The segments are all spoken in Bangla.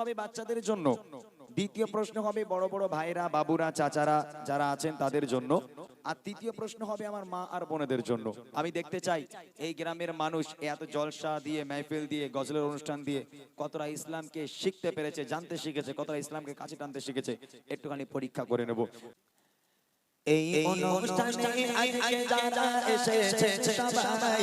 হবে বাচ্চাদের জন্য। দ্বিতীয় প্রশ্ন হবে, বড় বড় ভাইরা, বাবুরা, চাচারা যারা আছেন তাদের জন্য। আর তৃতীয় প্রশ্ন হবে, আমার মা আর বোনেদের জন্য। আমি দেখতে চাই, এই গ্রামের মানুষ এত জলসা দিয়ে, মেহফিল দিয়ে, গজলের অনুষ্ঠান দিয়ে, কতটা ইসলামকে শিখতে পেরেছে, জানতে শিখেছে, কতটা ইসলামকে কাছে টানতে শিখেছে, একটুখানি পরীক্ষা করে নেব। এই অনুষ্ঠানে আজকে যারা এসেছে, সবাই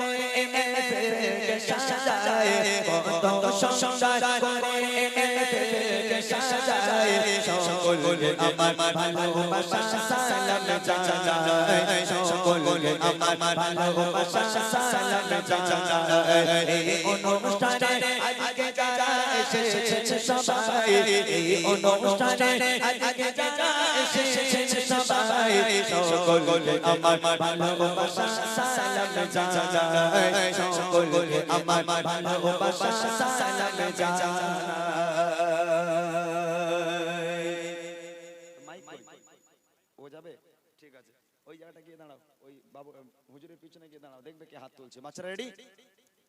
করে সাজায় কত সুন্দর করে সাজায় সকলকে আমার ভালোবাসা সালাম জানাই সকলকে আমার অনুষ্ঠানে দাঁড়াও। ওই হুজুরের পিছনে গিয়ে দাঁড়াও। দেখবে কি হাত তুলছে। বাচ্চারা রেডি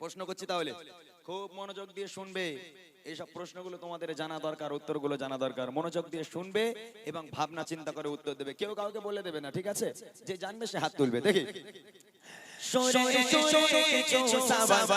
প্রশ্ন করছি তাহলে। খুব মনোযোগ দিয়ে শুনবে। এইসব প্রশ্নগুলো তোমাদের জানা দরকার উত্তরগুলো জানা দরকার মনোযোগ দিয়ে শুনবে এবং ভাবনা চিন্তা করে উত্তর দেবে কেউ কাউকে বলে দেবে না ঠিক আছে যে জানবে সে হাত তুলবে দেখি সরে সরে কিছু সাবাব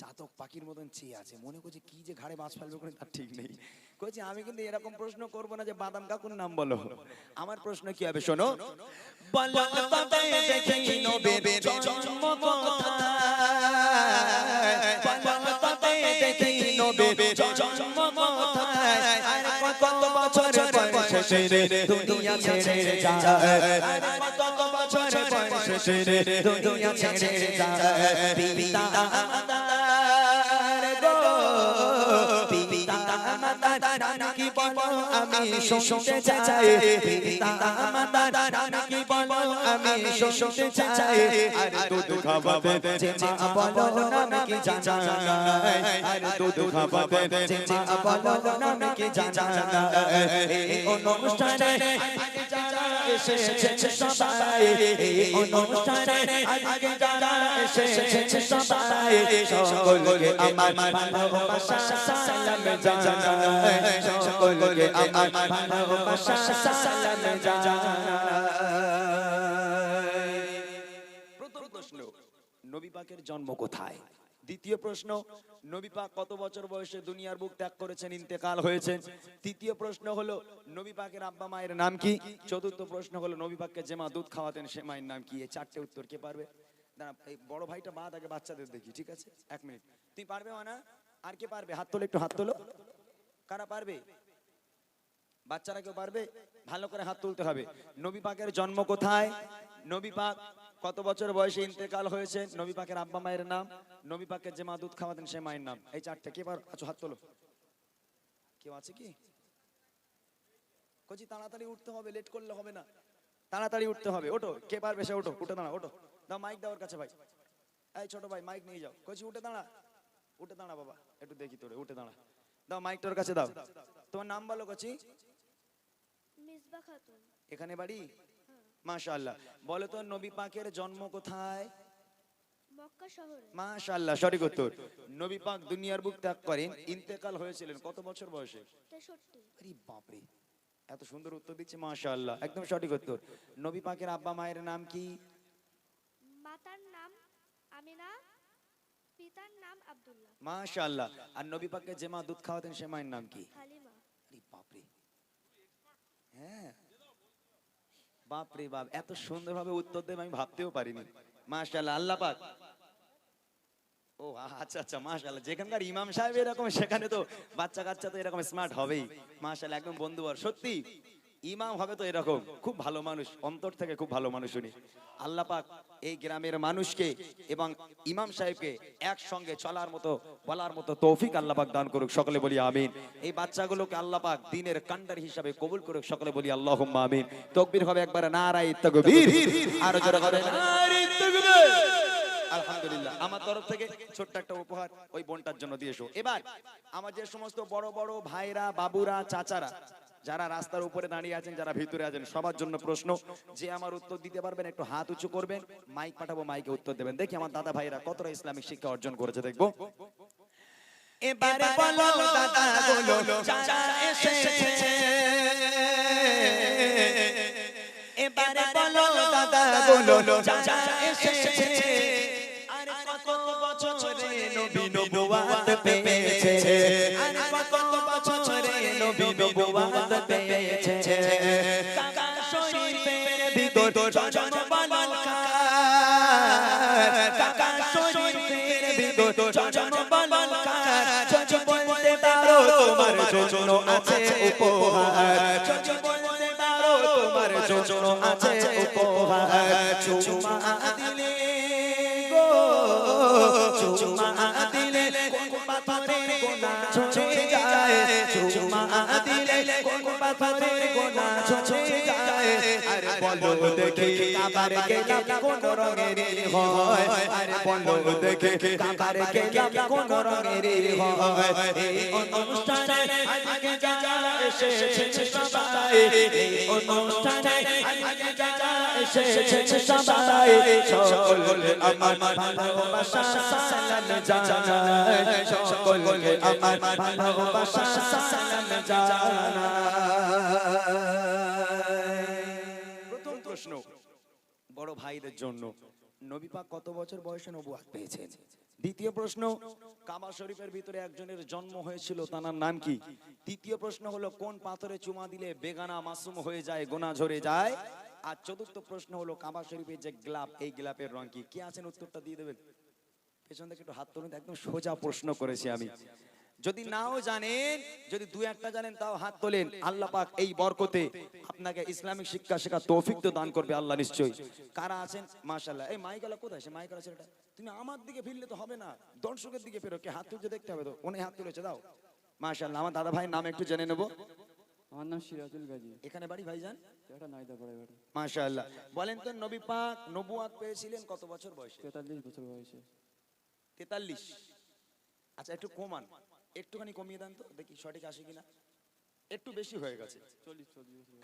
চাতক পাখির মতন চেয়ে আছে মনে করছে কি যে ঘাড়ে মাছ ফেলবে কোনো তার ঠিক নেই কইছে আমি কিন্তু এরকম প্রশ্ন করব না যে বাদাম কাকুর নাম বলো আমার প্রশ্ন কি হবে শোনো বলো নবীর জন্ম কোথায় বলো দেখি নবীর জন্ম কোথায় আর কত বছর বয়সে রে দুনিয়া ছেড়ে যায়। কত বছর বয়সে রে দুনিয়া ছেড়ে যায়। পিতা মাতার গো পিতা বলো আমি শুনতে চাই পিতা মাতার নাকি বলো আমি শুনতে চাই। আর দুধ খাওয়াবে যে মা বলো নাম কি জানাই। আর দুধ খাওয়াবে যে মা বলো নাম কি জানাই। এই অনুষ্ঠানে এসেছে সবাই। অনুষ্ঠানে আজকে যারা এসেছে সবাই। সকলকে আমার ভালোবাসা সালাম জানাই। সকলকে আমার ভালোবাসা সালাম জানাই। প্রথম প্রশ্ন নবী পাকের জন্ম কোথায়? দ্বিতীয় প্রশ্ন, নবী পাক কত বছর বয়সে দুনিয়ার বুক ত্যাগ করেছেন, ইন্তেকাল হয়েছেন? তৃতীয় প্রশ্ন হলো, নবী পাকের আব্বা মায়ের নাম কি? চতুর্থ প্রশ্ন হলো, নবী পাককে যে মা দুধ খাওয়াতেন, সে মায়ের নাম কি? এই চারটে উত্তর কে পারবে? এই বড় ভাইটা বাদ আগে বাচ্চাদের দেখি, ঠিক আছে? এক মিনিট। তুই পারবে, মানা? আর কে পারবে? হাত তোলো, একটু হাত তোলো। কারা পারবে? বাচ্চারা কেউ পারবে? ভালো করে হাত তুলতে হবে। নবী পাকের জন্ম কোথায়? নবী পাক কত বছর বয়সে ইন্তেকাল হয়েছে? নবী পাকের আব্বা মায়ের নাম নবী পাকের যে মা দুধ খাওয়াতেন সে মায়ের নাম। এই চারটে কে পার? আচ্ছা হাত তোলো। কেউ আছে কি? কচি তাড়াতাড়ি উঠতে হবে লেট করলে হবে না। তাড়াতাড়ি উঠতে হবে ওঠো। কে পারবে সে ওঠো। উঠে দাঁড়া ওঠো। দাও মাইক দাও ওর কাছে ভাই। এই ছোট ভাই মাইক নিয়ে যাও। কচি উঠে দাঁড়া। উঠে দাঁড়া বাবা একটু দেখি তোরে উঠে দাঁড়া। দাও মাইক তোর কাছে দাও। তোমার নাম বলো কচি। মিসবা খাতুন। এখানে বাড়ি? মাশাআল্লাহ। বলো তো নবী পাকের জন্ম কোথায়? মাশাআল্লাহ সঠিক উত্তর। নবী পাক দুনিয়ার বুক ত্যাগ করেন ইন্তেকাল হয়েছিলেন। কত বছর বয়সে? আরে বাপরে এত সুন্দর উত্তর দিচ্ছে মাশাআল্লাহ একদম সঠিক উত্তর। নবী পাকের আব্বা মায়ের নাম কি? মাতার নাম আমিনা পিতার নাম আব্দুল্লাহ। মাশাআল্লাহ আর নবী পাককে যে মা দুধ খাওয়াতেন সে মায়ের নাম কি? হালিমা। আরে বাপরে। হ্যাঁ বাপরে বাপ, এত সুন্দরভাবে উত্তর দেবে আমি ভাবতেও পারিনি। মাশাআল্লাহ, আল্লাহ পাক। ও আচ্ছা আচ্ছা মাশাআল্লাহ, যেখানকার ইমাম সাহেব এরকম, সেখানে তো বাচ্চা কাচ্চা তো এরকম স্মার্ট হবেই। মাশাআল্লাহ, একদম বন্ধুবর সত্যি? ইমাম হবে তো এরকম। খুব ভালো মানুষ অন্তর থেকে খুব ভালো মানুষ উনি। আল্লাহ পাক এই গ্রামের মানুষকে এবং ইমাম সাহেবকে একসঙ্গে চলার মতো বলার মতো তৌফিক আল্লাহ পাক দান করুক সকলে বলি আমিন। এই বাচ্চাগুলোকে আল্লাহ পাক দিনের কান্ডার হিসাবে কবুল করুক সকলে বলি আল্লাহুম্মা আমিন। তকবীর হবে একবার নারায়ে তাকবীর। আর জোরে হবে আলহামদুলিল্লাহ। আমার তরফ থেকে ছোট্ট একটা উপহার ওই বোনটার জন্য দিয়ে এসো। এবার আমার যে সমস্ত বড় বড় ভাইরা বাবুরা চাচারা যারা রাস্তার উপরে দাঁড়িয়ে আছেন যারা ভিতরে আছেন সবার জন্য প্রশ্ন যে আমার উত্তর দিতে পারবেন একটু হাত উঁচু করবেন মাইক পাঠাবো মাইকে উত্তর দেবেন। দেখি আমার দাদা ভাইরা কতটা ইসলামিক শিক্ষা অর্জন করেছে দেখব। এবারে বলো দাদা বলো যারা এসেছে। এবারে বলো দাদা বলো যারা এসেছে। আর কত বছরে নবী নবুয়াত পেয়েছে কাকা শরীফের ভিতর জন্ম বালকার কাকা শরীফের ভিতর জন্ম বালকার যদি বলতে পারো তোমার জন্য আছে উপহার যদি বলতে পারো তোমার জন্য আছে উপহার চুমা দিলে গো চুমা দিলে কোন পাথরের গোনা চুমা দিলে কোন পাথরের গোনা? আরে বলো দেখে কাবার গেলাম কোন রঙের হয়? আরে বলো দেখে কাবার গেলাম কোন রঙের হয়? অনুষ্ঠানে আজকে যারা এসেছে সবাই। অনুষ্ঠানে আজকে যারা এসেছে সবাই। সকলকে আমার ভালোবাসা সালাম জানাই সকলকে আমার ভালোবাসা সালাম জানাই প্রশ্ন বড় ভাইদের জন্য। নবী পাক কত বছর বয়সে নবুয়াত পেয়েছেন? দ্বিতীয় প্রশ্ন, কাবা শরীফের ভিতরে একজনের জন্ম হয়েছিল তার নাম কি? তৃতীয় প্রশ্ন হলো, কোন পাথরে চুমা দিলে বেগানা মাসুম হয়ে যায়, গোনা ঝরে যায়? আর চতুর্থ প্রশ্ন হলো, কাবা শরীফের যে গ্লাপ, এই গ্লাপের রং কি? কে আছেন? উত্তরটা দিয়ে দেবেন। পেছন থেকে একটু হাত তুলুন, একদম সোজা প্রশ্ন করেছি আমি। যদি নাও জানেন যদি দু একটা জানেন তাও হাত তোলেন। আল্লাহ পাক এই বরকতে আপনাকে ইসলামিক শিক্ষা শেখা তৌফিক তো দান করবে আল্লাহ নিশ্চয়ই। কারা আছেন? মাশাআল্লাহ। এই মাইকালা কোথায় সে মাইকালা ছেলেটা? তুমি আমার দিকে ফিরলে তো হবে না। দর্শকের দিকে ফেরো কে হাত তুলছে দেখতে হবে তো। উনি হাত তুলেছে দাও। মাশাআল্লাহ আমার দাদা ভাইয়ের নাম একটু জেনে নেব। আমার নাম সিরাজুল গাজী। এখানে বাড়ি ভাইজান? এটা পড়ে মাশাআল্লাহ। বলেন তো নবী পাক নবুয়াত পেয়েছিলেন কত বছর বয়সে? তেতাল্লিশ বছর বয়সে। তেতাল্লিশ। আচ্ছা একটু কমান। একটুখানি কমিয়ে দেন তো দেখি সঠিক আসে কিনা। একটু বেশি হয়ে গেছে।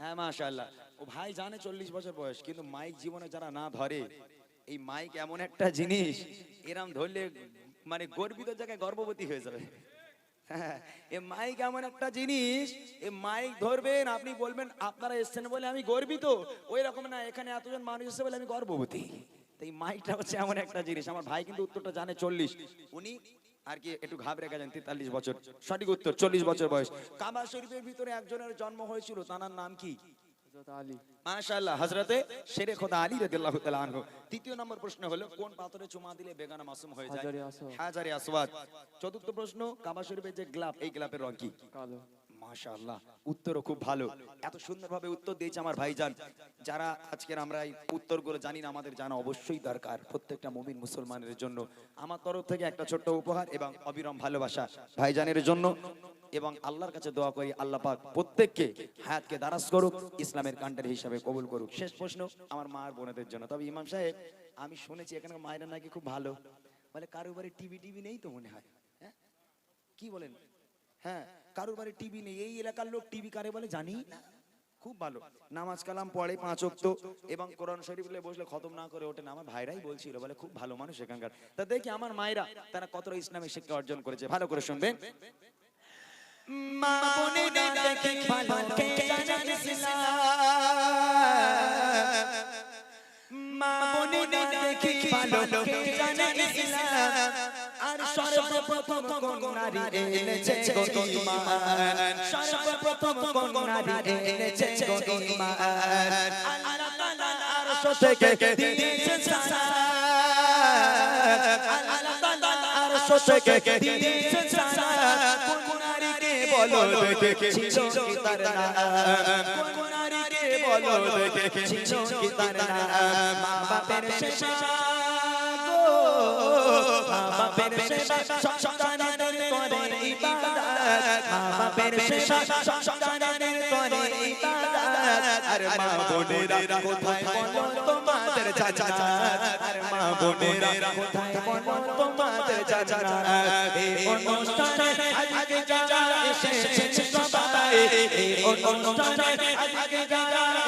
হ্যাঁ মাশাআল্লাহ। ও ভাই জানে চল্লিশ বছর বয়স কিন্তু মাইক জীবনে যারা না ধরে এই মাইক এমন একটা জিনিস এরম ধরলে মানে গর্বিত জায়গায় গর্ভবতী হয়ে যাবে। হ্যাঁ, এ মাইক এমন একটা জিনিস এ মাইক ধরবেন আপনি বলবেন আপনারা এসছেন বলে আমি গর্বিত। ওই রকম না এখানে এতজন মানুষ এসেছে বলে আমি গর্ভবতী। তো এই মাইকটা হচ্ছে এমন একটা জিনিস। আমার ভাই কিন্তু উত্তরটা জানে চল্লিশ। উনি আর কি একটু ঘাবড়ে গেলেন তেতাল্লিশ বছর। সঠিক উত্তর চল্লিশ বছর বয়স। কাবা শরীফের ভিতরে একজনের জন্ম হয়েছিল তানার নাম কি? মাশাআল্লাহ হযরতে শেরে খোদা আলী রাদিয়াল্লাহু তাআলা আনহু। তৃতীয় নম্বর প্রশ্ন হলো কোন পাথরে চুমা দিলে বেগানা মাসুম হয়ে যায়? হাজারে আসওয়াদ। চতুর্থ প্রশ্ন কাবা শরীফের যে গ্লাব এই গ্লাবের রং কি? কালো। আমার আল্লাহর কাছে দোয়া করি, আল্লাহ পাক প্রত্যেককে হায়াতকে দারাজ করুক, ইসলামের কান্ডারি হিসাবে কবুল করুক। শেষ প্রশ্ন আমার মা আর বোনেদের জন্য। তবে ইমাম সাহেব, আমি শুনেছি এখানে মায়েরা নাকি খুব ভালো। বলে, কারও টিভি টিভি নেই তো মনে হয়? হ্যাঁ? কি বলেন? হ্যাঁ? কারোর বাড়ি টিভি নেই। এই এলাকার লোক টিভি কারে বলে জানি? না। খুব ভালো। নামাজ কালাম পড়ে পাঁচ ওয়াক্ত এবং কোরআন শরীফ বসলে খতম না করে ওঠে। আমার ভাইরাই বলছিল বলে খুব ভালো মানুষ এখানকার। তা দেখি আমার মায়েরা তারা কতটা ইসলামিক শিক্ষা অর্জন করেছে। ভালো করে শুনবেন। মা বোনেরা দেখে ভালো কে জানে ইসলাম মা বোনেরা দেখে ভালো কে ইসলাম সর্বপ্রথম কোন নারী এনেছে গো ঈমান সর্বপ্রথম কোন নারী এনেছে গো ঈমান আল্লাহ তাআলা আরশ থেকে দিয়েছে সালাত আল্লাহ তাআলা আরশ থেকে দিয়েছে সালাত কোন নারীকে বলো দেখে তার নাম কোন নারীকে বলো দেখে তার নাম মা বাপের শেষা বাপের শেষা সন্তানের করে ইবাদত। বাপের শেষা সন্তানের করে ইবাদত। আর মা বোনেরা কোথায় বলো তোমাদের চাচা আর মা বোনেরা কোথায় বলো তোমাদের চাচা এই অনুষ্ঠানে আজকে যারা এসেছে সবাই, এই অনুষ্ঠানে আজকে যারা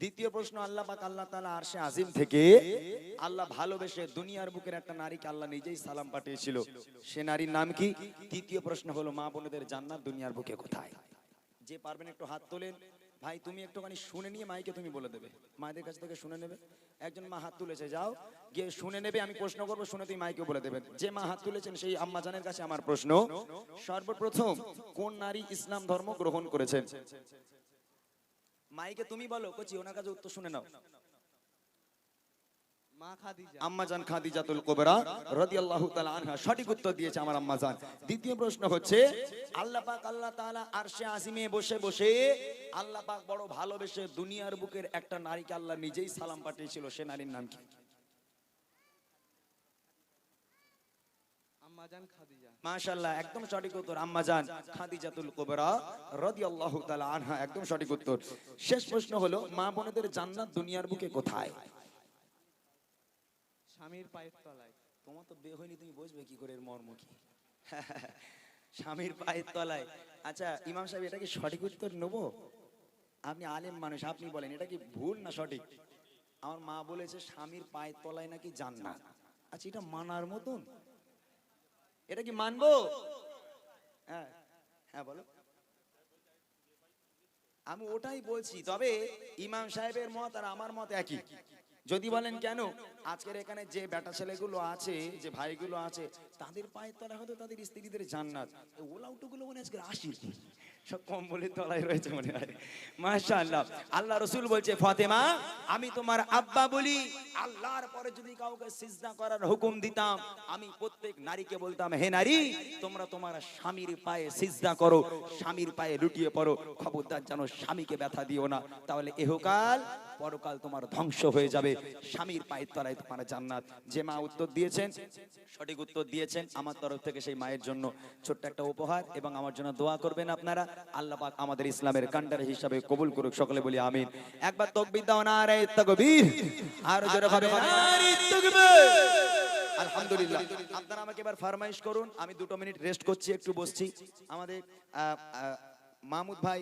দ্বিতীয় প্রশ্ন, আল্লাহ পাক আল্লাহ তাআলা আরশে আজিম থেকে আল্লাহ ভালোবেসে দুনিয়ার বুকের একটা নারীকে আল্লাহ নিজেই সালাম পাঠিয়েছিল। সে নারীর নাম কি? তৃতীয় প্রশ্ন হলো, মা বোনেদের জান্নাত দুনিয়ার বুকে কোথায়? যে পারবেন একটু হাত তোলেন। ভাই, তুমি একটুখানি শুনে নিয়ে মাইকে তুমি বলে দেবে। মায়েদের কাছ থেকে শুনে নেবে। একজন মা হাত তুলেছে, যাও। গিয়ে শুনে নেবে, আমি প্রশ্ন করব, শুনে তুমি মাইকে বলে দেবেন যে মা হাত তুলেছেন, সেই আম্মা জানের কাছে আমার প্রশ্ন। সর্বপ্রথম কোন নারী ইসলাম ধর্ম গ্রহণ করেছেন? মাইকে তুমি বলো কচি ওনার কাছে উত্তর শুনে নাও। মা খাদিজা। আম্মা জান খাদিজাতুল কুবরা রাদিয়াল্লাহু তাআলা আনহা সঠিক উত্তর দিয়েছে আমার আম্মা দ্বিতীয় প্রশ্ন হচ্ছে আল্লাহ পাক আল্লাহ তাআলা আরশে আজিমে বসে বসে আল্লাহ পাক বড় ভালোবেসে দুনিয়ার বুকের একটা নারীকে আল্লাহ নিজেই সালাম পাঠিয়েছিল সে নারীর নাম কি আম্মাজান খাদিজা মাশাআল্লাহ একদম সঠিক উত্তর আম্মা জান খাদিজাতুল কুবরা রাদিয়াল্লাহু তাআলা আনহা একদম সঠিক উত্তর। শেষ প্রশ্ন হলো মা বোনেদের জান্নাত দুনিয়ার বুকে কোথায়? স্বামীর পায়ের তলায়। তোমার তো হয়নি তুমি বুঝবে কি করে এর মর্ম কি? স্বামীর পায়ের তলায়। আচ্ছা ইমাম সাহেব এটা কি সঠিক উত্তর নেব? আপনি আলেম মানুষ আপনি বলেন এটা কি ভুল না সঠিক? আমার মা বলেছে স্বামীর পায়ের তলায় নাকি জান্নাত। আচ্ছা এটা মানার মতন? এটা কি মানবো? হ্যাঁ হ্যাঁ বলো। আমি ওটাই বলছি, তবে ইমাম সাহেবের মত আর আমার মত একই। যদি বলেন কেন? আজকের এখানে যে বেটা ছেলেগুলো আছে, যে ভাইগুলো আছে, তাদের পায়ের তলায় হয়তো তাদের স্ত্রীদের জান্নাত। ওলাউটুগুলো মনে আজকে আসি সব কম্বলের তলায় রয়েছে মনে হয়। মাশাআল্লাহ। আল্লাহ রসুল বলছে, ফাতেমা, আমি তোমার আব্বা বলি। আল্লাহর পরে যদি কাউকে সিজদা করার হুকুম দিতাম, আমি প্রত্যেক নারীকে বলতাম, হে নারী, তোমরা তোমার স্বামীর পায়ে সিজদা করো। স্বামীর পায়ে লুটিয়ে পড়ো। খবরদার যেন স্বামীকে ব্যথা দিও না। তাহলে এহকাল পরকাল তোমার ধ্বংস হয়ে যাবে। স্বামীর পায়ের তলায় তোমার জান্নাত। যে মা উত্তর দিয়েছেন সঠিক উত্তর দিয়েছেন আমার তরফ থেকে সেই মায়ের জন্য। ছোট্ট একটা উপহার এবং আমার জন্য দোয়া করবেন আপনারা। আল্লাহ পাক আমাদের ইসলামের কান্ডার হিসাবে কবুল করুক সকলে বলি আমিন। একবার তকবির দাও না রে তকবীর। আর জোরে তাকবীর। আলহামদুলিল্লাহ। আপনারা আমাকে এবার ফরমাইশ করুন। আমি দুটো মিনিট রেস্ট করছি একটু বসছি। আমাদের মাহমুদ ভাই